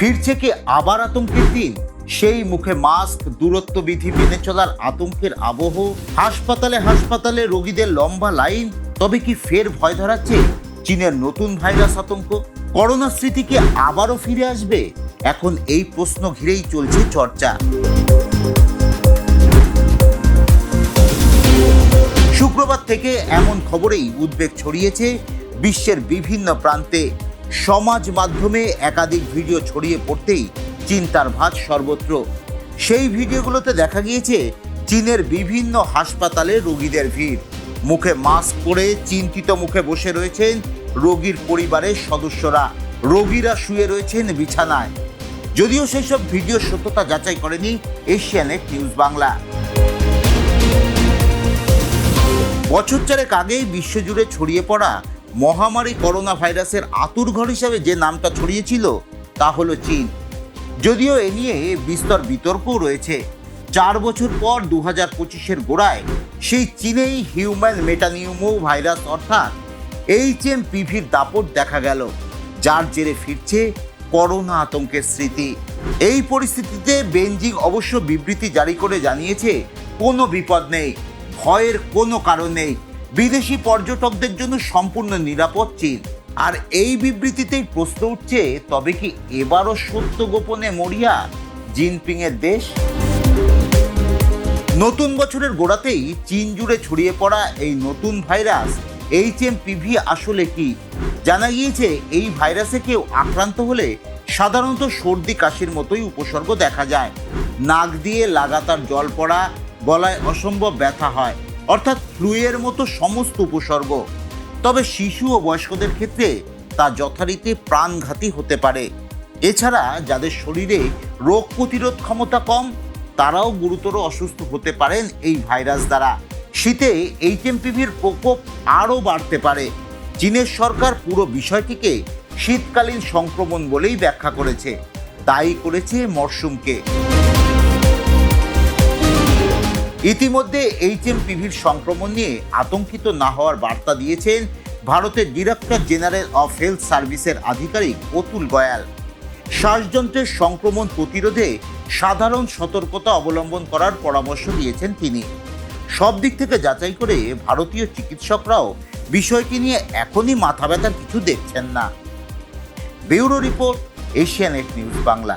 ফিরছে কি আবার আতঙ্কের দিন? সেই মুখে মাস্ক, দূরত্ব বিধি মেনে চলার আতঙ্কের আবহ? হাসপাতালে হাসপাতালে রোগীদের লম্বা লাইন? তবে কি ফের ভয় ধরাচ্ছে চীনের নতুন ভাইরাস আতঙ্ক? করোনা স্মৃতি কি আবারও ফিরে আসবে? এখন এই প্রশ্ন ঘিরেই চলছে চর্চা। শুক্রবার থেকে এমন খবরেই উদ্বেগ ছড়িয়েছে বিশ্বের বিভিন্ন প্রান্তে। সমাজ মাধ্যমে একাধিক ভিডিও ছড়িয়ে পড়তেই চিন্তার ভাঁজ সর্বত্র। সেই ভিডিওগুলোতে দেখা গিয়েছে চীনের বিভিন্ন হাসপাতালে রোগীদের ভিড়। মুখে মাস্ক পরে চিন্তিত মুখে বসে রয়েছেন রোগীর পরিবারের সদস্যরা। রোগীরা শুয়ে রয়েছেন বিছানায়। যদিও সেসব ভিডিও সত্যতা যাচাই করেনি এশিয়ানেট নিউজ বাংলা। বছর চারেক আগেই বিশ্বজুড়ে ছড়িয়ে পড়া মহামারী করোনা ভাইরাসের আতুরঘর হিসাবে যে নামটা ছড়িয়েছিল তা হলো চীন। যদিও এ নিয়ে বিস্তর বিতর্কও রয়েছে। চার বছর পর দু হাজার পঁচিশের গোড়ায় সেই চীনেই হিউম্যান মেটানিউমো ভাইরাস অর্থাৎ এইচ এম পিভির দাপট দেখা গেল, যার জেরে ফিরছে করোনা আতঙ্কের স্মৃতি। এই পরিস্থিতিতে বেঞ্জিং অবশ্য বিবৃতি জারি করে জানিয়েছে, কোনো বিপদ নেই, ভয়ের কোনো কারণ নেই। বিদেশি পর্যটকদের জন্য সম্পূর্ণ নিরাপদ চীন। আর এই বিবৃতিতেই প্রশ্ন উঠছে, তবে কি এবারও সত্য গোপনে মরিয়া জিনপিং এর দেশ? নতুন বছরের গোড়াতেই চীন জুড়ে ছড়িয়ে পড়া এই নতুন ভাইরাস, এইচ এম পিভি আসলে কি? জানা গিয়েছে, এই ভাইরাসে কেউ আক্রান্ত হলে সাধারণত সর্দি কাশির মতোই উপসর্গ দেখা যায়। নাক দিয়ে লাগাতার জল পড়া, গলায় অসম্ভব ব্যথা হয়। অর্থাৎ ফ্লুয়ের মতো সমস্ত উপসর্গ। তবে শিশু ও বয়স্কদের ক্ষেত্রে তা যথারীতি প্রাণঘাতী হতে পারে। এছাড়া যাদের শরীরে রোগ প্রতিরোধ ক্ষমতা কম, তারাও গুরুতর অসুস্থ হতে পারেন এই ভাইরাস দ্বারা। শীতে এইচএমপিভির প্রকোপ আরও বাড়তে পারে। চীনের সরকার পুরো বিষয়টিকে শীতকালীন সংক্রমণ বলেই ব্যাখ্যা করেছে। দায়ী করেছে মরশুমকে। ইতিমধ্যে এইচএমপিভির সংক্রমণ নিয়ে আতঙ্কিত না হওয়ার বার্তা দিয়েছেন ভারতের ডিরেক্টর জেনারেল অফ হেলথ সার্ভিসের আধিকারিক অতুল গয়াল। শ্বাসযন্ত্রের সংক্রমণ প্রতিরোধে সাধারণ সতর্কতা অবলম্বন করার পরামর্শ দিয়েছেন তিনি। সব দিক থেকে যাচাই করে ভারতীয় চিকিৎসকরাও বিষয়টি নিয়ে এখনই মাথা ব্যথার কিছু দেখছেন না। Bureau report Asianet news Bangla.